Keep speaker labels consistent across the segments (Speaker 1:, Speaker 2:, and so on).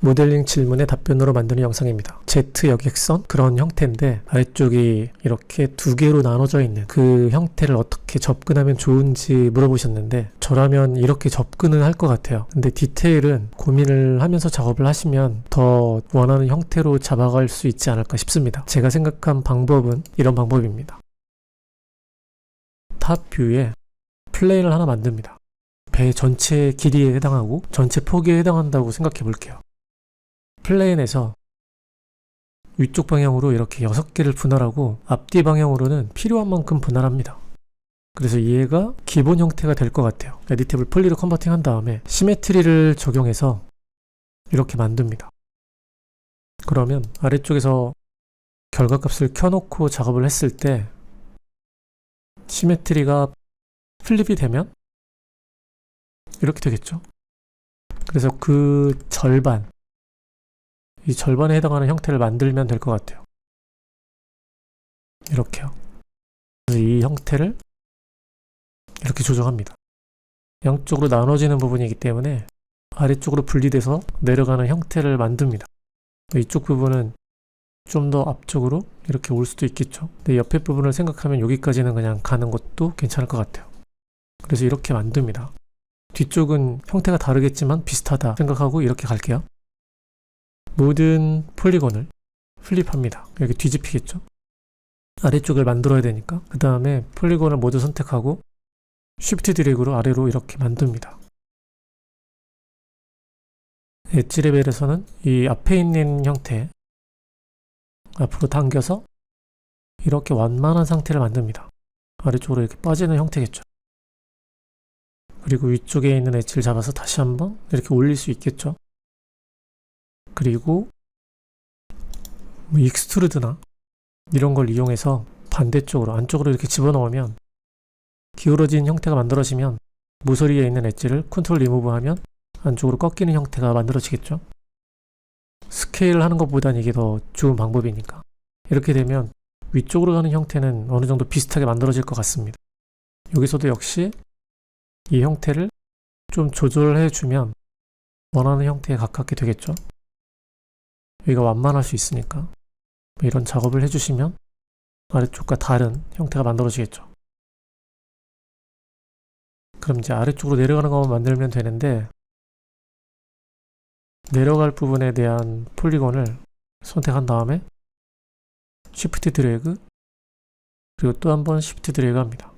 Speaker 1: 모델링 질문의 답변으로 만드는 영상입니다. Z 여객선 그런 형태인데 아래쪽이 이렇게 두 개로 나눠져 있는 그 형태를 어떻게 접근하면 좋은지 물어보셨는데 저라면 이렇게 접근을 할 것 같아요. 근데 디테일은 고민을 하면서 작업을 하시면 더 원하는 형태로 잡아갈 수 있지 않을까 싶습니다. 제가 생각한 방법은 이런 방법입니다. 탑 뷰에 플레인을 하나 만듭니다. 배 전체 길이에 해당하고 전체 폭에 해당한다고 생각해 볼게요. 플레인에서 위쪽 방향으로 이렇게 6개를 분할하고 앞뒤 방향으로는 필요한 만큼 분할합니다. 그래서 얘가 기본 형태가 될 것 같아요. 에디테이블 폴리로 컨버팅 한 다음에 시메트리를 적용해서 이렇게 만듭니다. 그러면 아래쪽에서 결과값을 켜놓고 작업을 했을 때 시메트리가 플립이 되면 이렇게 되겠죠. 그래서 그 절반 이 절반에 해당하는 형태를 만들면 될 것 같아요. 이렇게요. 이 형태를 이렇게 조정합니다. 양쪽으로 나눠지는 부분이기 때문에 아래쪽으로 분리돼서 내려가는 형태를 만듭니다. 이쪽 부분은 좀 더 앞쪽으로 이렇게 올 수도 있겠죠. 근데 옆에 부분을 생각하면 여기까지는 그냥 가는 것도 괜찮을 것 같아요. 그래서 이렇게 만듭니다. 뒤쪽은 형태가 다르겠지만 비슷하다 생각하고 이렇게 갈게요. 모든 폴리곤을 플립합니다. 여기 뒤집히겠죠? 아래쪽을 만들어야 되니까. 그 다음에 폴리곤을 모두 선택하고 쉬프트 드래그로 아래로 이렇게 만듭니다. 엣지 레벨에서는 이 앞에 있는 형태 앞으로 당겨서 이렇게 완만한 상태를 만듭니다. 아래쪽으로 이렇게 빠지는 형태겠죠. 그리고 위쪽에 있는 엣지를 잡아서 다시 한번 이렇게 올릴 수 있겠죠. 그리고 뭐 익스트루드나 이런 걸 이용해서 반대쪽으로 안쪽으로 이렇게 집어넣으면 기울어진 형태가 만들어지면 모서리에 있는 엣지를 컨트롤 리무브하면 안쪽으로 꺾이는 형태가 만들어지겠죠. 스케일을 하는 것보단 이게 더 좋은 방법이니까 이렇게 되면 위쪽으로 가는 형태는 어느 정도 비슷하게 만들어질 것 같습니다. 여기서도 역시 이 형태를 좀 조절해 주면 원하는 형태에 가깝게 되겠죠. 여기가 완만할 수 있으니까 뭐 이런 작업을 해주시면 아래쪽과 다른 형태가 만들어지겠죠. 그럼 이제 아래쪽으로 내려가는 것만 만들면 되는데 내려갈 부분에 대한 폴리곤을 선택한 다음에 쉬프트 드래그 그리고 또 한번 쉬프트 드래그 합니다.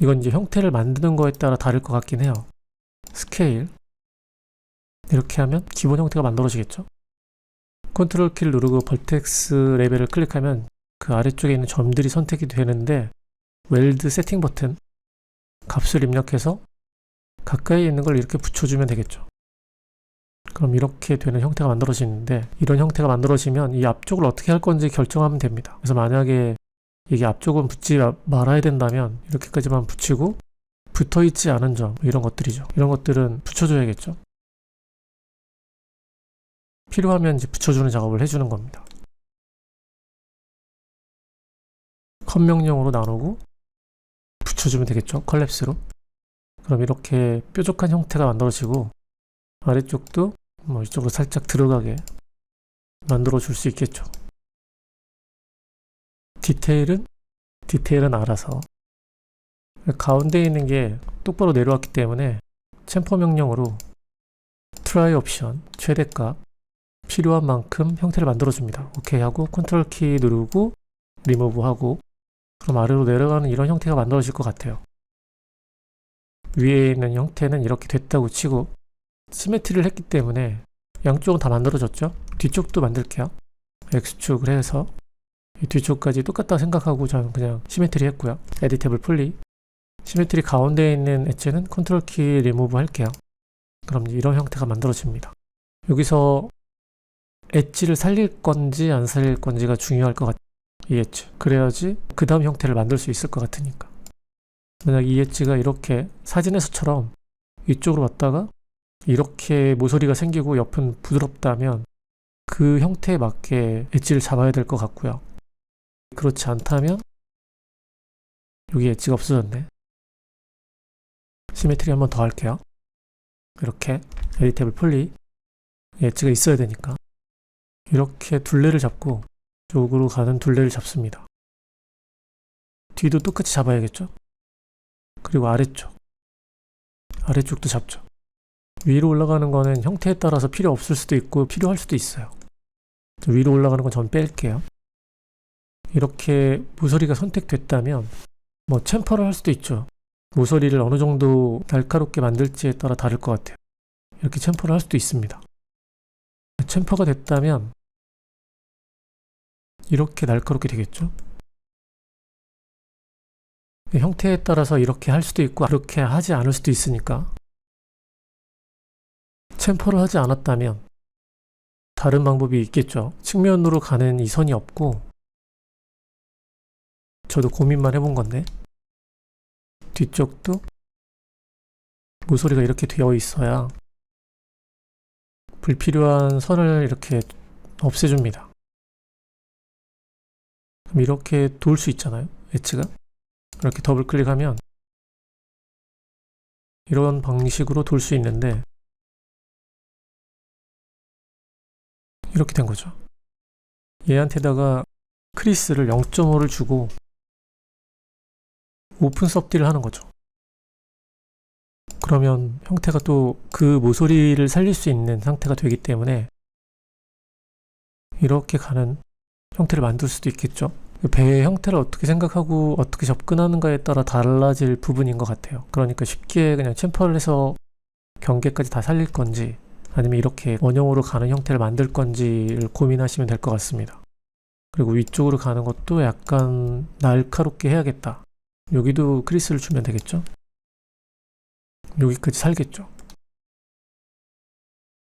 Speaker 1: 이건 이제 형태를 만드는 거에 따라 다를 것 같긴 해요. 스케일 이렇게 하면 기본 형태가 만들어지겠죠. 컨트롤 키를 누르고 벌텍스 레벨을 클릭하면 그 아래쪽에 있는 점들이 선택이 되는데 웰드 세팅 버튼 값을 입력해서 가까이 있는 걸 이렇게 붙여주면 되겠죠. 그럼 이렇게 되는 형태가 만들어지는데 이런 형태가 만들어지면 이 앞쪽을 어떻게 할 건지 결정하면 됩니다. 그래서 만약에 이게 앞쪽은 붙지 말아야 된다면 이렇게까지만 붙이고 붙어 있지 않은 점 이런 것들이죠. 이런 것들은 붙여줘야겠죠. 필요하면 이제 붙여주는 작업을 해주는 겁니다. 컷 명령으로 나누고 붙여주면 되겠죠. 컬랩스로. 그럼 이렇게 뾰족한 형태가 만들어지고 아래쪽도 뭐 이쪽으로 살짝 들어가게 만들어 줄 수 있겠죠. 디테일은 디테일은 알아서 가운데 있는 게 똑바로 내려왔기 때문에 챔퍼 명령으로 트라이 옵션 최대값 필요한 만큼 형태를 만들어 줍니다. 오케이 하고 컨트롤 키 누르고 리무브 하고 그럼 아래로 내려가는 이런 형태가 만들어질 것 같아요. 위에 있는 형태는 이렇게 됐다고 치고 시메트리를 했기 때문에 양쪽은 다 만들어졌죠. 뒤쪽도 만들게요. X축을 해서 이 뒤쪽까지 똑같다 생각하고 저는 그냥 시메트리 했고요. 에디테이블 풀리 시메트리 가운데에 있는 엣지는 컨트롤 키 리무브 할게요. 그럼 이런 형태가 만들어집니다. 여기서 엣지를 살릴 건지 안 살릴 건지가 중요할 것 같아요. 이 엣지. 그래야지 그 다음 형태를 만들 수 있을 것 같으니까. 만약 이 엣지가 이렇게 사진에서처럼 이쪽으로 왔다가 이렇게 모서리가 생기고 옆은 부드럽다면 그 형태에 맞게 엣지를 잡아야 될 것 같고요. 그렇지 않다면 여기 엣지가 없어졌네. 시메트리 한번 더 할게요. 이렇게 에디테이블 풀리 엣지가 있어야 되니까 이렇게 둘레를 잡고 쪽으로 가는 둘레를 잡습니다. 뒤도 똑같이 잡아야겠죠? 그리고 아래쪽 아래쪽도 잡죠. 위로 올라가는 거는 형태에 따라서 필요 없을 수도 있고 필요할 수도 있어요. 저 위로 올라가는 건 전 뺄게요. 이렇게 모서리가 선택됐다면 뭐 챔퍼를 할 수도 있죠. 모서리를 어느 정도 날카롭게 만들지에 따라 다를 것 같아요. 이렇게 챔퍼를 할 수도 있습니다. 챔퍼가 됐다면 이렇게 날카롭게 되겠죠. 형태에 따라서 이렇게 할 수도 있고 그렇게 하지 않을 수도 있으니까 챔퍼를 하지 않았다면 다른 방법이 있겠죠. 측면으로 가는 이 선이 없고 저도 고민만 해본 건데 뒤쪽도 모서리가 이렇게 되어 있어야 불필요한 선을 이렇게 없애줍니다. 그럼 이렇게 돌 수 있잖아요. 엣지가 이렇게 더블 클릭하면 이런 방식으로 돌 수 있는데 이렇게 된 거죠. 얘한테다가 크리스를 0.5를 주고 오픈 섭디를 하는 거죠. 그러면 형태가 또 그 모서리를 살릴 수 있는 상태가 되기 때문에 이렇게 가는 형태를 만들 수도 있겠죠. 배의 형태를 어떻게 생각하고 어떻게 접근하는가에 따라 달라질 부분인 것 같아요. 그러니까 쉽게 그냥 챔퍼를 해서 경계까지 다 살릴 건지 아니면 이렇게 원형으로 가는 형태를 만들 건지를 고민하시면 될 것 같습니다. 그리고 위쪽으로 가는 것도 약간 날카롭게 해야겠다. 여기도 크리스를 주면 되겠죠? 여기까지 살겠죠?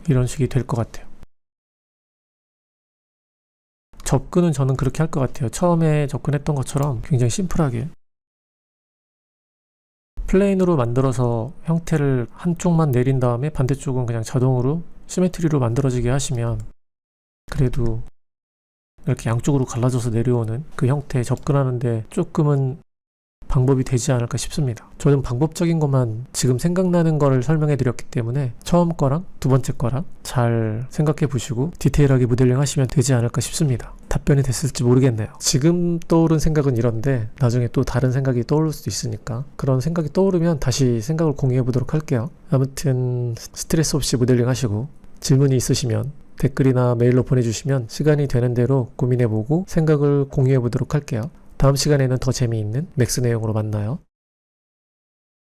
Speaker 1: 이런 식이 될 것 같아요. 접근은 저는 그렇게 할 것 같아요. 처음에 접근했던 것처럼 굉장히 심플하게 플레인으로 만들어서 형태를 한쪽만 내린 다음에 반대쪽은 그냥 자동으로 시메트리로 만들어지게 하시면 그래도 이렇게 양쪽으로 갈라져서 내려오는 그 형태에 접근하는데 조금은 방법이 되지 않을까 싶습니다. 저는 방법적인 것만 지금 생각나는 거를 설명해 드렸기 때문에 처음 거랑 두 번째 거랑 잘 생각해 보시고 디테일하게 모델링 하시면 되지 않을까 싶습니다. 답변이 됐을지 모르겠네요. 지금 떠오른 생각은 이런데 나중에 또 다른 생각이 떠오를 수도 있으니까 그런 생각이 떠오르면 다시 생각을 공유해 보도록 할게요. 아무튼 스트레스 없이 모델링 하시고 질문이 있으시면 댓글이나 메일로 보내주시면 시간이 되는 대로 고민해보고 생각을 공유해 보도록 할게요. 다음 시간에는 더 재미있는 맥스 내용으로 만나요.